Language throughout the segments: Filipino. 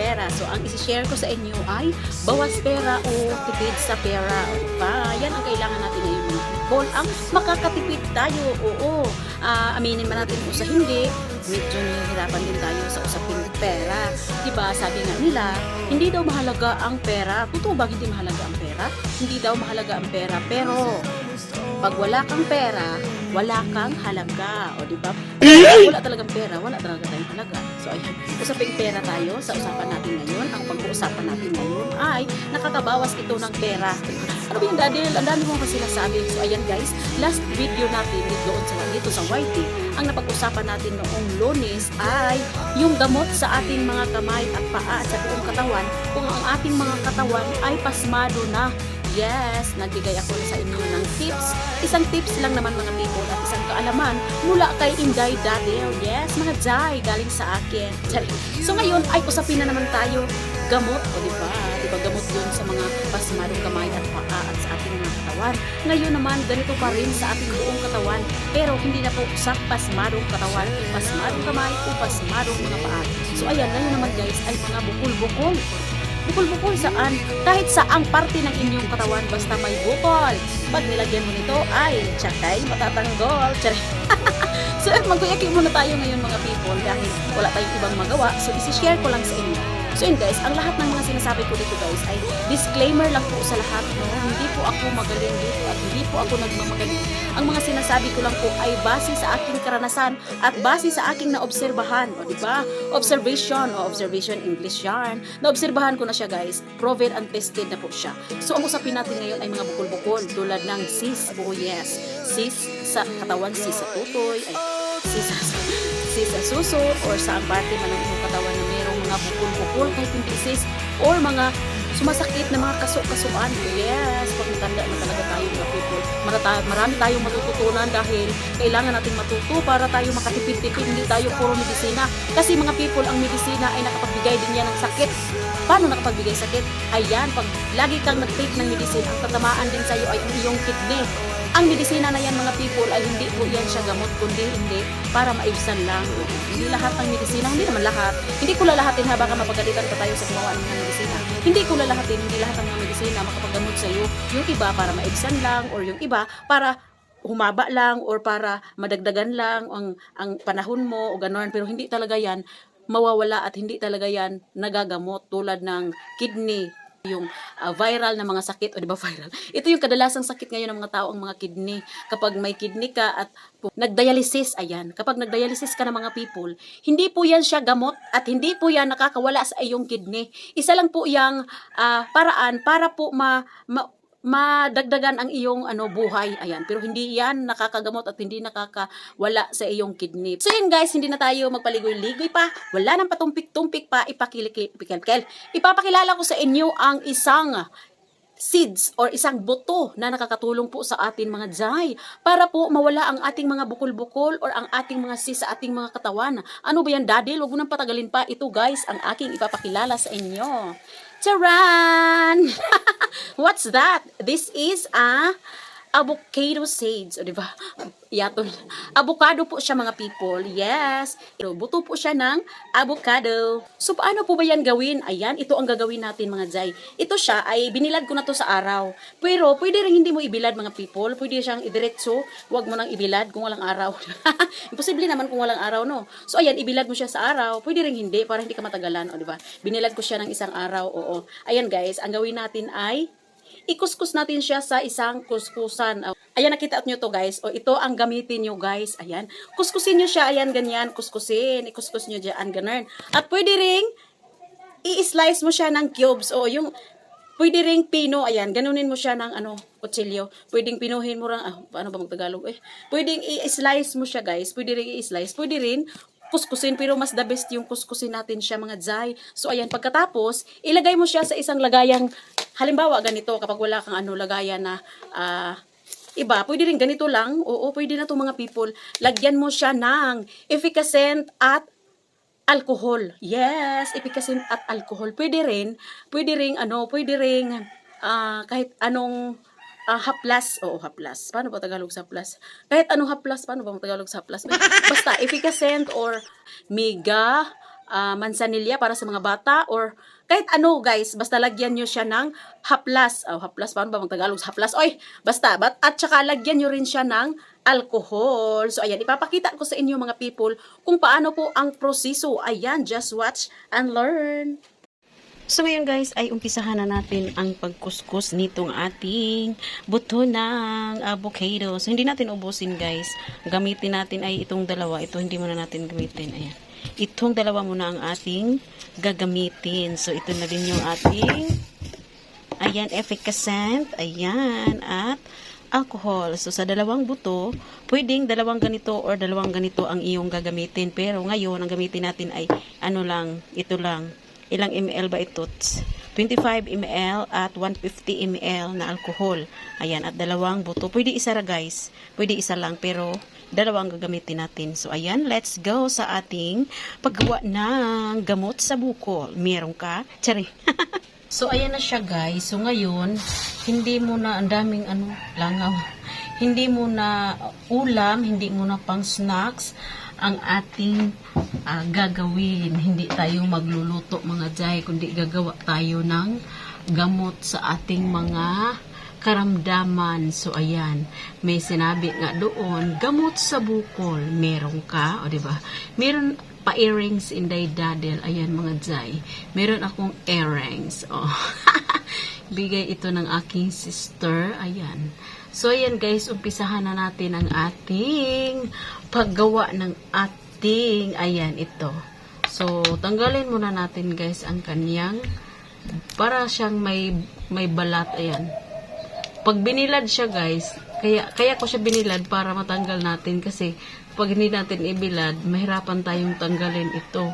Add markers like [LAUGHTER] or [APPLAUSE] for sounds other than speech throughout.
pera. So ang isi-share ko sa inyo ay bawas pera o tipid sa pera. Diba? Yan ang kailangan natin ngayon mga people. Ang makakatipid tayo. Oo. Ah, aminin man natin o sa hindi, medyo nahihirapan din tayo sa usaping pera. Diba? Sabi nga nila, hindi daw mahalaga ang pera. Totoo ba hindi mahalaga ang pera? Hindi daw mahalaga ang pera. Pero pag wala kang pera, wala kang halaga. O di ba? Pag [LAUGHS] wala talagang pera, wala talaga tayong halaga. So ayun, usaping pera tayo sa usapan natin ngayon. Ang pag-uusapan natin ngayon ay nakakabawas ito ng pera. Ano ba yung daddy? Ang dami mo kasi sinasabi. So ayan guys, last video natin dito sa dito sa YT, ang napag-usapan natin noong lunes ay yung gamot sa ating mga kamay at paa at sa buong katawan kung ang ating mga katawan ay pasmado na Yes, nagbigay ako sa inyo ng tips. Isang tips lang naman mga people at isang kaalaman mula kay Inday Dadel. Yes, mga Jai, galing sa akin. So ngayon ay usapin na naman tayo gamot, o di ba? Di ba gamot yun sa mga pasmadong kamay at paa at sa ating mga katawan. Ngayon naman, ganito pa rin sa ating buong katawan. Pero hindi na po sa pasmadong katawan, pasmadong kamay o pasmadong mga paa. So ayan, ngayon naman guys ay mga bukol-bukol. Bukol-bukol saan? Kahit saang parte ng inyong katawan basta may bukol. Pag nilagyan mo nito ay tsakay matatanggol. [LAUGHS] So magkuyaki muna tayo ngayon mga people dahil wala tayong ibang magawa. So isi-share ko lang sa inyo. So yun guys, ang lahat ng mga sinasabi ko dito guys ay disclaimer lang po sa lahat. No? Hindi po ako magaling dito at hindi po ako nagmamagaling. Ang mga sinasabi ko lang po ay base sa aking karanasan at base sa aking naobserbahan. O di ba? Observation o observation English yarn. Naobserbahan ko na siya guys. Proven and tested na po siya. So ang usapin natin ngayon ay mga bukol-bukol tulad ng cis. Oh yes. Cis sa katawan, cis sa tutoy, ay cis sa, [LAUGHS] cis sa suso or sa ang parte man ng katawan na mayroong mga bukol-bukol kahit hindi cis or mga sumasakit na mga kaso-kasuan. Yes, pag matanda na talaga tayo. Marata, marami tayong matututunan dahil kailangan natin matuto para tayo makatipid-tipid. Hindi tayo puro medisina. Kasi mga people, ang medisina ay nakapagbigay din yan ng sakit. Paano nakapagbigay sakit? Ayan, pag lagi kang nag-take ng medicine, ang tatamaan din sa'yo ay ang iyong kidney. Ang medisina na yan mga people ay hindi po yan siya gamot kundi hindi para maibsan lang. Hindi lahat ng medisina, hindi naman lahat. Hindi ko lalahatin ha baka mapagalitan pa tayo sa gumawa ng mga medisina. Hindi ko lalahatin, hindi lahat ng mga medisina makapaggamot sa iyo. Yung iba para maibsan lang or yung iba para humaba lang or para madagdagan lang ang ang panahon mo o gano'n pero hindi talaga yan mawawala at hindi talaga yan nagagamot tulad ng kidney yung ah, viral na mga sakit o di ba viral? [LAUGHS] Ito yung kadalasang sakit ngayon ng mga tao ang mga kidney. Kapag may kidney ka at pu- nagdialysis ayan. Kapag nagdialysis ka ng mga people hindi po yan siya gamot at hindi po yan nakakawala sa iyong kidney. Isa lang po yung ah, paraan para po ma, ma madagdagan ang iyong ano buhay ayan pero hindi yan nakakagamot at hindi nakakawala sa iyong kidney so yun guys hindi na tayo magpaligoy-ligoy pa wala nang patumpik-tumpik pa ipakilikel ipapakilala ko sa inyo ang isang seeds or isang buto na nakakatulong po sa atin mga jay para po mawala ang ating mga bukol-bukol or ang ating mga sis sa ating mga katawan. Ano ba yan, daddy? Huwag mo nang patagalin pa. Ito guys, ang aking ipapakilala sa inyo. Charan! [LAUGHS] What's that? This is a avocado seeds, o di ba? Yatol. Avocado po siya mga people. Yes. Pero buto po siya ng avocado. So paano po ba yan gawin? Ayan, ito ang gagawin natin mga jay. Ito siya ay binilad ko na to sa araw. Pero pwede rin hindi mo ibilad mga people. Pwede siyang idiretso. Huwag mo nang ibilad kung walang araw. [LAUGHS] Imposible naman kung walang araw, no? So ayan, ibilad mo siya sa araw. Pwede rin hindi para hindi ka matagalan, o di ba? Binilad ko siya ng isang araw. Oo. Ayan guys, ang gawin natin ay ikuskus natin siya sa isang kuskusan. Ayan, nakita nyo to guys. O, ito ang gamitin nyo guys. Ayan. Kuskusin nyo siya. Ayan, ganyan. Kuskusin. Ikuskus nyo dyan. Ganun. At pwede ring i-slice mo siya ng cubes. O, yung pwede ring pino. Ayan, ganunin mo siya ng ano, kutsilyo. Pwedeng pinuhin mo rin. Ah, paano ba magtagalog? Eh, pwedeng i-slice mo siya guys. Pwede ring i-slice. Pwede rin kuskusin pero mas the best yung kuskusin natin siya mga jay. So ayan pagkatapos ilagay mo siya sa isang lagayang halimbawa ganito kapag wala kang ano lagayan na ah, iba pwede rin ganito lang. Oo, pwede na to mga people. Lagyan mo siya ng efficacent at alcohol. Yes, efficacent at alcohol. Pwede rin, pwede rin ano, pwede rin ah, kahit anong ah, haplas, oo, haplas. Paano ba Tagalog sa haplas? Kahit anong haplas, paano ba Tagalog sa haplas? Basta, efficacent or mega, ah, mansanilya para sa mga bata, or kahit ano, guys, basta lagyan nyo siya ng haplas. Oh, haplas, paano ba Tagalog sa haplas? Oy, basta, bat, at saka lagyan nyo rin siya ng alcohol. So, ayan, ipapakita ko sa inyo mga people kung paano po ang proseso. Ayan, just watch and learn. So ngayon guys ay umpisahan na natin ang pagkuskus nitong ating buto ng avocado. So hindi natin ubusin guys. Gamitin natin ay itong dalawa. Ito hindi muna natin gamitin. Ayan. Itong dalawa muna ang ating gagamitin. So ito na din yung ating ayan efficacent. Ayan. At alcohol. So sa dalawang buto, pwedeng dalawang ganito or dalawang ganito ang iyong gagamitin. Pero ngayon ang gamitin natin ay ano lang, ito lang ilang ml ba ito? 25 ml at 150 ml na alcohol. Ayan, at dalawang buto. Pwede isa ra guys. Pwede isa lang, pero dalawang gagamitin natin. So, ayan, let's go sa ating paggawa ng gamot sa bukol. Meron ka? Tsari. [LAUGHS] so, ayan na siya guys. So, ngayon, hindi mo na ang daming ano, langaw. Hindi mo na ulam, hindi mo na pang snacks ang ating ah, gagawin. Hindi tayo magluluto mga jay, kundi gagawa tayo ng gamot sa ating mga karamdaman. So, ayan. May sinabi nga doon, gamot sa bukol. Meron ka, o di ba? Meron pa earrings in dadel. Ayan mga jay. Meron akong earrings. Oh. [LAUGHS] Bigay ito ng aking sister. Ayan. So, ayan guys, umpisahan na natin ang ating paggawa ng ating, ayan, ito. So, tanggalin muna natin guys ang kanyang, para siyang may, may balat, ayan. Pag binilad siya guys, kaya, kaya ko siya binilad para matanggal natin kasi pag hindi natin ibilad, mahirapan tayong tanggalin ito.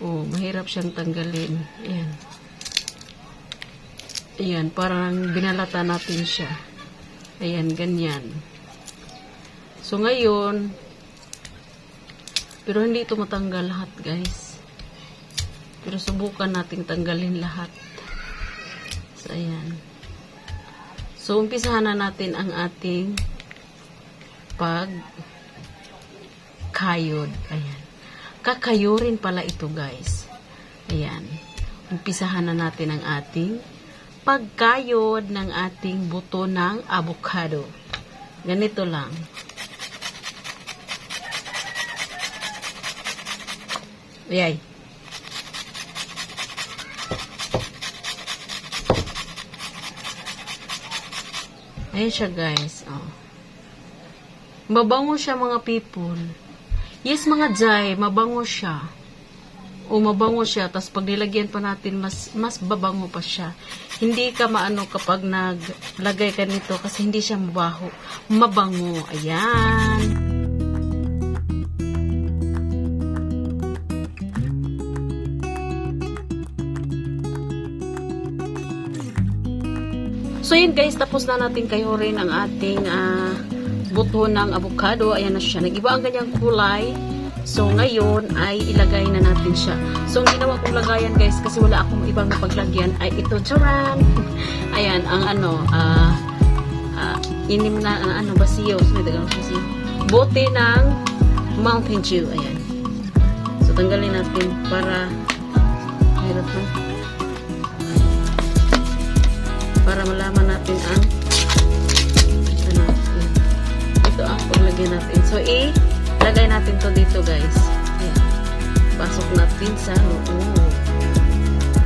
Oh, mahirap siyang tanggalin. Ayan. Ayan, parang binalata natin siya. Ayan, ganyan. So, ngayon, pero hindi ito matanggal lahat, guys. Pero subukan nating tanggalin lahat. So, ayan. So, umpisahan na natin ang ating pag kayod. Ayan. Kakayurin pala ito, guys. Ayan. Umpisahan na natin ang ating pagkayod ng ating buto ng avocado. Ganito lang. Ayay. Ayan siya guys. Oh. Mabango siya mga people. Yes mga jay, mabango siya. O mabango siya, tapos pag nilagyan pa natin, mas, mas babango pa siya. Hindi ka maano kapag naglagay ka nito kasi hindi siya mabaho. Mabango. Ayan. So yun guys, tapos na natin kayo rin ang ating ah, buto ng avocado. Ayan na siya. Nag-iba ang kanyang kulay. So ngayon ay ilagay na natin siya. So ang ginawa kong lagayan guys, kasi wala akong ibang paglagyan, ay ito, charan! [LAUGHS] Ayan, ang ano, ah, ah, inim na, ah, ano, basiyo. Basiyo. Bote ng Mountain Dew. Ayan. So tanggalin natin para hirap na natin ang ano, ito ang paglagay natin. So, i-lagay natin to dito, guys. Ayan. Pasok natin sa loob.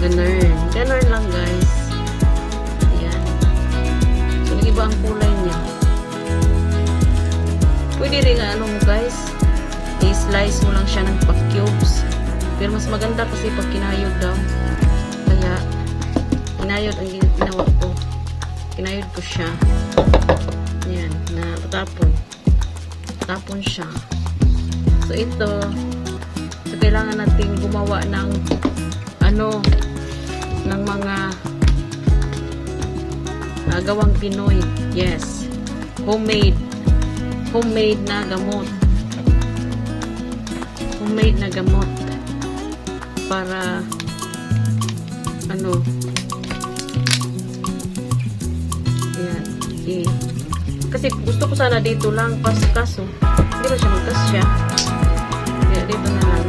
Ganun. Ganun lang, guys. Ayan. So, nag-iba ang kulay niya. Pwede rin, ano mo, guys, i-slice mo lang siya ng pa-cubes. Pero mas maganda kasi pag kinayod daw. Kaya, kinayod ang ginawa ko. Kinayod ko siya. Yan, na tapon. Tapon siya. So, ito, so, kailangan natin gumawa ng ano, ng mga uh, gawang Pinoy. Yes. Homemade. Homemade na gamot. Homemade na gamot. Para ano, Ayan. Kasi gusto ko sana dito lang, pas kaso. Hindi ba siya magkasya? Kaya dito na lang.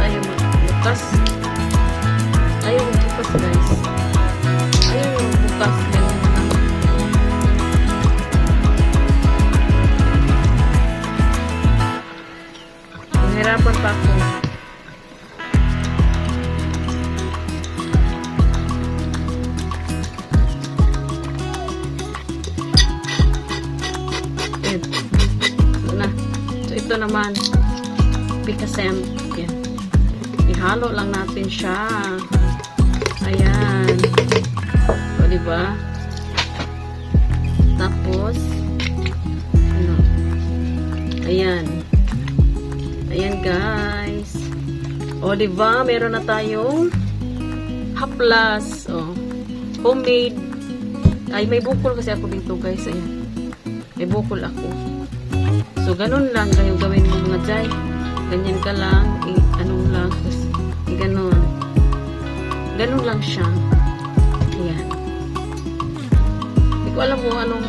Ayaw magbukas. Ayaw magbukas guys. Ayaw magbukas. Nahirapan pa ako. Bicasem. Yan. Ihalo lang natin siya. Ayan. O, diba? Tapos, ano? Ayan. Ayan, guys. O, diba? Meron na tayong haplas. O, homemade. Ay, may bukol kasi ako dito, guys. Ayan. May bukol ako. So, ganun lang kayo gawin mo mga jay. Ganyan ka lang. I, anong lang. Tapos, i, ganun. Ganun lang siya. Ayan. Hindi ko alam kung anong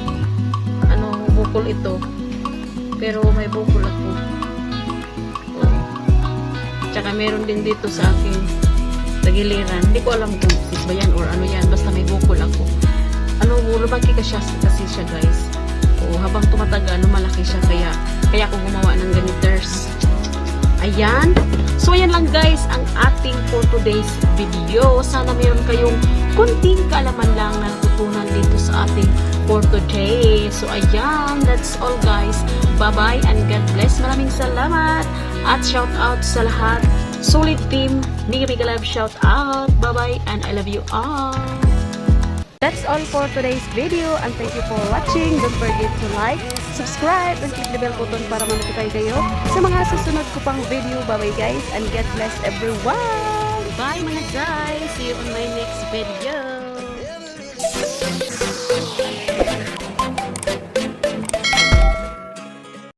anong bukol ito. Pero may bukol ako. Oo. Tsaka meron din dito sa aking tagiliran. Hindi ko alam kung sis ba yan or ano yan. Basta may bukol ako. Ano, lumaki ka siya kasi siya guys. Oo, habang tumatagal, lumalaki siya. Kaya, kaya ako gumawa ng ganiters. Ayan. So, ayan lang guys ang ating for today's video. Sana mayroon kayong kunting kaalaman lang na natutunan dito sa ating for today. So, ayan. That's all guys. Bye-bye and God bless. Maraming salamat. At shout out sa lahat. Solid team. Mega mega love shout out. Bye-bye and I love you all. That's all for today's video and thank you for watching. Don't forget to like, subscribe, and click the bell button para ma-notify kayo sa mga susunod ko pang video. Bye-bye guys and God bless everyone! Bye mga guys! See you on my next video!